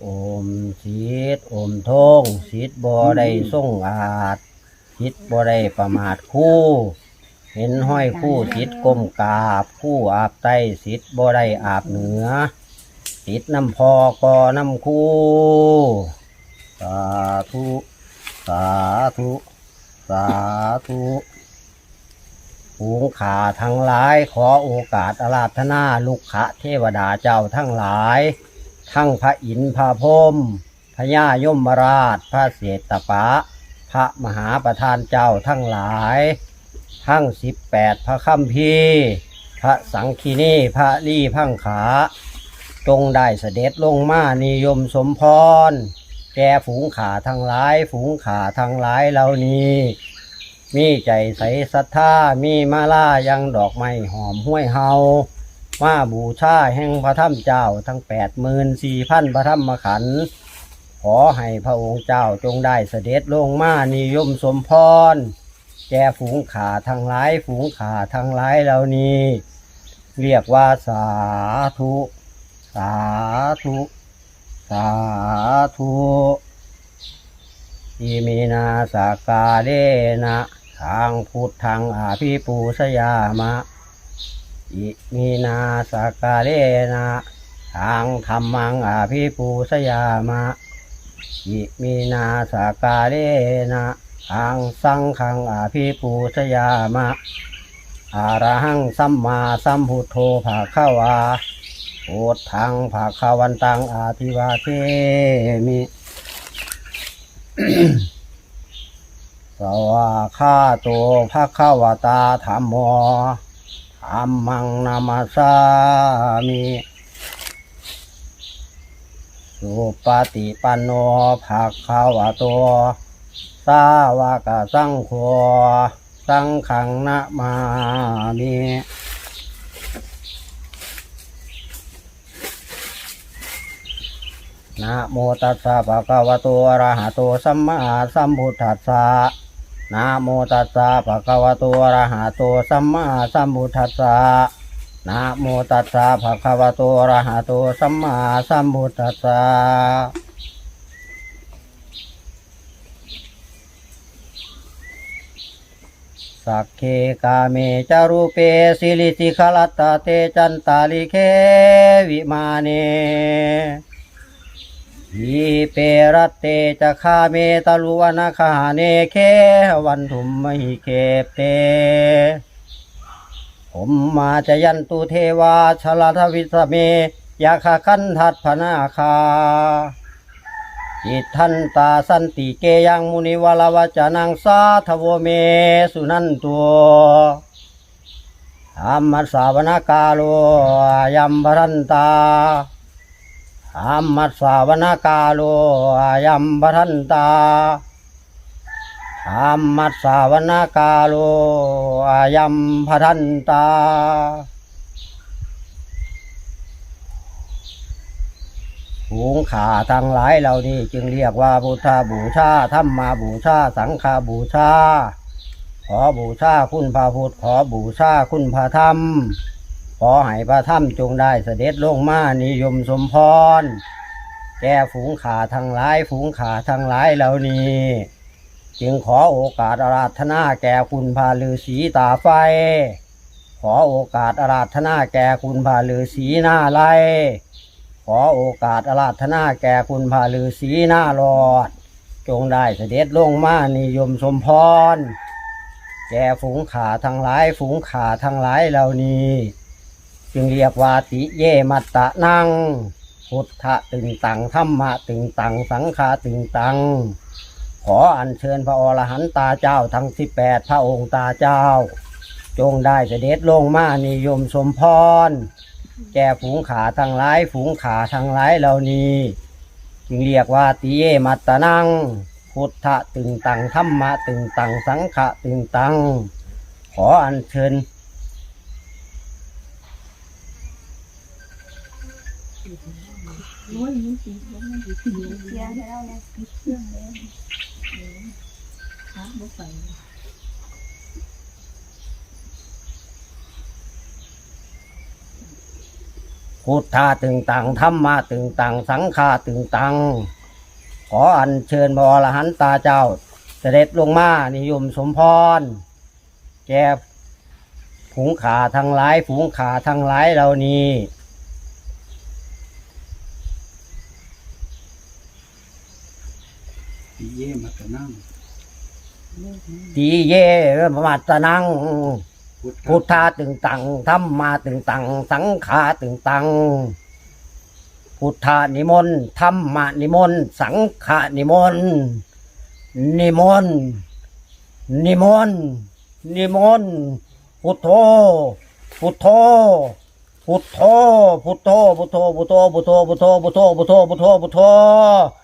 โอมสิทธิ์โอมทงสิทธิ์บ่ได้ทรงอาจสิทธิ์บ่ได้ประมาทคู่ เห็นห้อยคู่สิทธิ์ก้มกราบ คู่อาบใต้สิทธิ์บ่ได้อาบเหนือสิทธิ์น้ำพอกอน้ำคู่สาธุสาธุสาธุ ผูงขาทั้งหลาย ขอโอกาสอาราธนาลุกขะเทวดาเจ้าทั้งหลาย ทั้งพระอินทร์พระพรมพญายมราช พระเศรษฐปะ พระมหาประธานเจ้าทั้งหลาย ทั้งสิบแปดพระคัมภีร์พระสังคีนีพระลี่พังขา จงได้เสด็จลงมานิยมสมพร แก่ฝูงขาทั้งหลาย ฝูงขาทั้งหลายเหล่านี้ มีใจใสศรัทธามีมาล่ายังดอกไม้หอมห้วยเฮามาบูชาแห่งพระธรรมเจ้าทั้งแปดหมื่นสี่พันพระธรรมขันธ์ขอให้พระองค์เจ้าจงได้เสด็จลงมานิยมสมพร แก่ฝูงขาทั้งหลายฝูงขาทั้งหลายเหล่านี้ เรียกว่าสาธุ สาธุ สาธุอิมินาสากาเลนะ ทางพุทธังอาภิปูสยามะ อิมินาสากาเลนะทางธรรมังอาภิปูสยามะ อิมินาสากาเลนะทางสังขังอาภิปูสยามะอาระหังสัมมาสัมพุทโธภาคะวาโอทางภาคาวันตังอาทิวาเทมิ สวาคาโตภาคาวตาธรรมโมธรรมังนามาสามิสุปฏิปันโนภาคาวโตสาวกสังโฆสังขังนะมามินะโมตัสสะภะคะวะโตอะระหะโตสัมมาสัมพุทธัสสะ นะโมตัสสะภะคะวะโตอะระหะโตสัมมาสัมพุทธัสสะนะโมตัสสะภะคะวะโตอะระหะโตสัมมาสัมพุทธัสสะสักเคกาเมจารุเปสิลิสิขลัตตาเตจันตาลิเควิมาเน อีเปรตเตจะคาเมตลุวนาคาเนเควันทุมมหิเคปเตผมมาจะยันตุเทวาชลทวิสเมยาคาคันทัดพนาคาจิตทันตาสันติเกยังมุนิวลาวจานังสาทวเมสุนันตัวธรรมสาวนากาโลยัมบรันตา อัมมัสสาวนากาโลอายัมบทันตาอัมมัสสาวนากาโลอายัมพทันตาฝูงขาทั้งหลายเหล่านี้จึงเรียกว่าพุทธบูชาธรรมาบูชาสังฆาบูชา ขอบูชาคุณพระพุทธขอบูชาคุณพระธรรม ขอให้พระถ้ำจงได้เสด็จลงมานิยมสมพร แก่ฝูงขาทั้งหลายฝูงขาทั้งหลายเหล่านี้ จึงขอโอกาสอาราธนาแก่คุณพาลือสีตาไฟ ขอโอกาสอาราธนาแก่คุณพาลือสีหน้าไลขอโอกาสอาราธนาแก่คุณพาลือสีหน้าหลอด จงได้เสด็จลงมานิยมสมพร แก่ฝูงขาทั้งหลายฝูงขาทั้งหลายเหล่านี้ จึงเรียกว่าติเยมัตตะนังพุทธะตึงตังธรรมะตึงตังสังฆาตึงตัง ขออัญเชิญพระอรหันตาเจ้าทั้งสิบแปดพระองค์ตาเจ้า จงได้เสด็จลงมานิยมสมพร แก่ฝูงขาทั้งหลายฝูงขาทั้งหลายเหล่านี้ จึงเรียกว่าติเยมัตตะนังพุทธะตึงตังธรรมะตึงตังสังฆะตึงตัง ขออัญเชิญ พุทธาตึงตังธรรมาตึงตัง สังฆาตึงตัง ขออันเชิญบอรหันตาเจ้า เสด็จลงมานิยมสมพร แก่ฝูงขาทั้งหลายฝูงขาทั้งหลายเหล่านี้ ติเย่มาตตนังตีเย่มาตตนัง พุทธาตึงตังธรรมมาตึงตัง สังขาตึงตัง พุทธานิมนต์ธรรมมานิมนต์ สังขานิมนต์นิมนต์นิมนต์นิมนต์พุทโธพุทโธพุทโธพุทโธพุทโธพุทโธพุทโธพุทโธพุทโธพุทโธพุทโธพุทโธ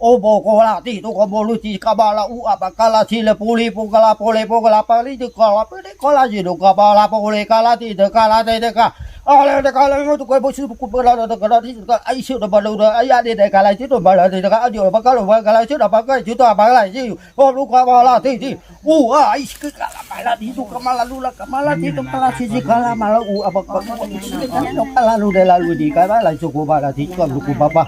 obokola tito komolu ti kabala u apa kala sile puli pukala pole pukala pali tu kala pede kala jido kabala pole kala ti de kala te de ka ale de kala ngo tu koi bosu ku pala de kala ti ka ai su de balu de ai ade de kala ti tu bala de ka adio ba kala ba kala ti da ba ka ti tu ba kala ti o lu kabala ti ti u a ai su kala bala ti tu kamala lu la kamala ti tu kala ti ji kala mala u apa kala ti kala lu de la lu di kala la su ku bala ti tu lu ku baba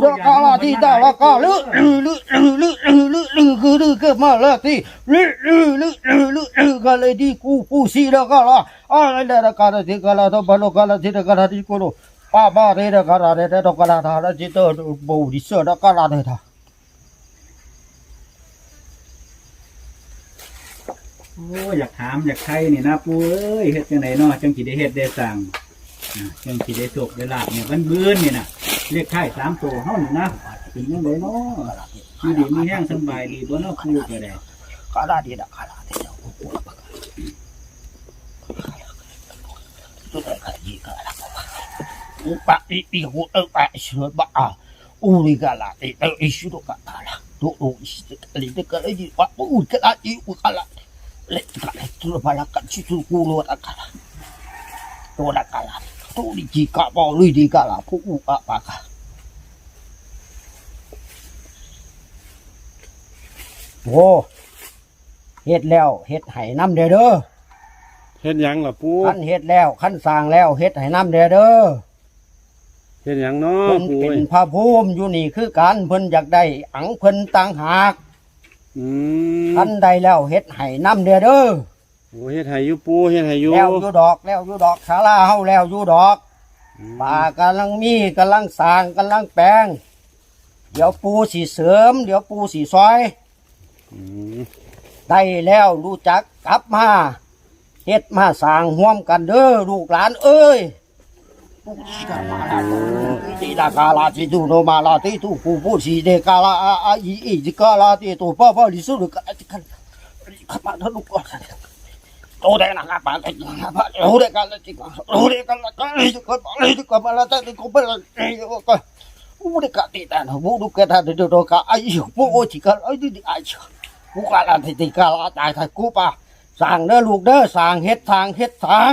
da ka la ti da la ka lu lu lu lu lu lu ku lu ka ma la ti lu lu lu lu lu ka le di ku bu si da ka la a le da ka la ti ka la to ba lo ka la ti da ka la ti ku lo ป้าบ้าเรดกระดาษเรดกระดาษแล้วจิตเตอร์บูดิเซอร์กระดาษเรดโอ้อยากถามอยากใครนี่นะปูเอ้ยเฮ็ดจังไดเนาะจังสิได้เฮ็ดได้สั่งอ่าจังสิได้โชคได้ลาบเนี่ยมันเบื้อนี่นะเลขท้ายสามตัวเฮานี่นะเป็นจังไดเนาะอยู่ดีมีแห้งสำบายดีบ่เนาะปูก็ได้กระดาษเรดกระดาษเรดตัวไหนกันยี่กระดาษ อุปะอีอีหัวเออปะเสือบ้าอูริกาลาเตเตอิชุดกะตาลาตัวอูอิสตะลิเตกะเลยจีวะอูกะลาอีอูกะลาเลกะเลตัวบาลากะชิตุกูโลตะกะลาตัวละกะลาตัวดิจีกะบอลุยดีกะลาผู้อูอะปะกะโอ้เฮ็ดแล้วเฮ็ดให้น้ำเด้อเด้อเฮ็ดหยังล่ะปู ขั้นเฮ็ดแล้วขั้นสร้างแล้วเฮ็ดให้น้ำเด้อเด้อ เฮ็ดหยังเนาะเพิ่นปูเป็นเอ้ยพระภูมิอยู่นี่คือการเพิ่นอยากได้อังเพิ่นต่างหากอืมขั้นใดแล้วเฮ็ดให้น้ำเด้อเด้อโอ้เฮ็ดให้อยู่ปูเฮ็ดให้อยู่แล้วอยู่ดอกแล้วอยู่ดอกศาลาเฮาแล้วอยู่ดอกป่ากำลังมีกำลังสร้างกำลังแปลง เดี๋ยวปูสีเสริม เดี๋ยวปูสีซอย อืมได้แล้วรู้จักกลับมาเฮ็ดมาสร้างห่วมกันเด้อลูกหลานเอ้ย ตีดากาลาติตูโนมาลาติตูปูปูสีเดกาลาอาอาอีอีจิกาลาติตูป้าป้าลิสุรุกะจิกันขับมาทะลุกอนโตเดนะขับมาติขับโตเดกาลาติกโตเดกาลากาลิจุกะลิจุกะมาลาติกุเปลเอยกะอูเดกะติตานะบูดุกะทาเดโดกะอายุปูโอจิกะไอดิไอชกูกาลาติติกาลาตายไทยกูปะสั่งเด้อลูกเด้อสั่งเฮ็ดทางเฮ็ดทาง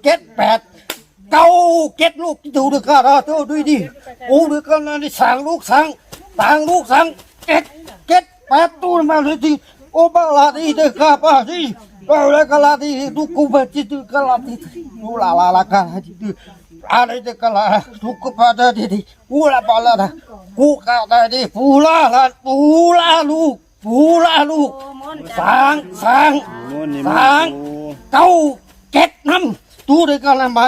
าลาบ่กูลาปะปะคุกกาลาเก็ดเก็ดแปดเก็ดเก็ดแปดตัวนะกาลามาตัวกาลีดูกูปะปะไปชูดูกูดูก็ไปสิกาลาปูนี่กาลาที่ดูกาปะละที่ที่ปูกาลานี่ไอ้ไอ้กูกาที่ดูใกล้ๆลูกดูใกล้ๆดูใกล้ๆล่างเก้าเก็ดทุกคนมาละที่ดูกันละเก็ดเก็ดแปดเก้าเก็ดลูกที่ดูดูกันละตัวดูดิโอ้ดูกันละนี่สั่งลูกสั่งต่างลูกสั่งเก็ดเก็ดแปดตัวมาเลยที่โอ้บาลาที่เด็กข้าป้าที่เอาละกันละที่ดูกูไปที่ดูกันละที่ดูลาลาลากันที่ดูอะไรเด็กกันละทุกคนมาได้ที่อูละบาลานะกูกันได้ที่ปูลาละปูลาลูกปูลาลูกสร้างสร้างโอ้นี่สมาร้างปูเก้าเก็ดน้ำ ตูได้กันละมา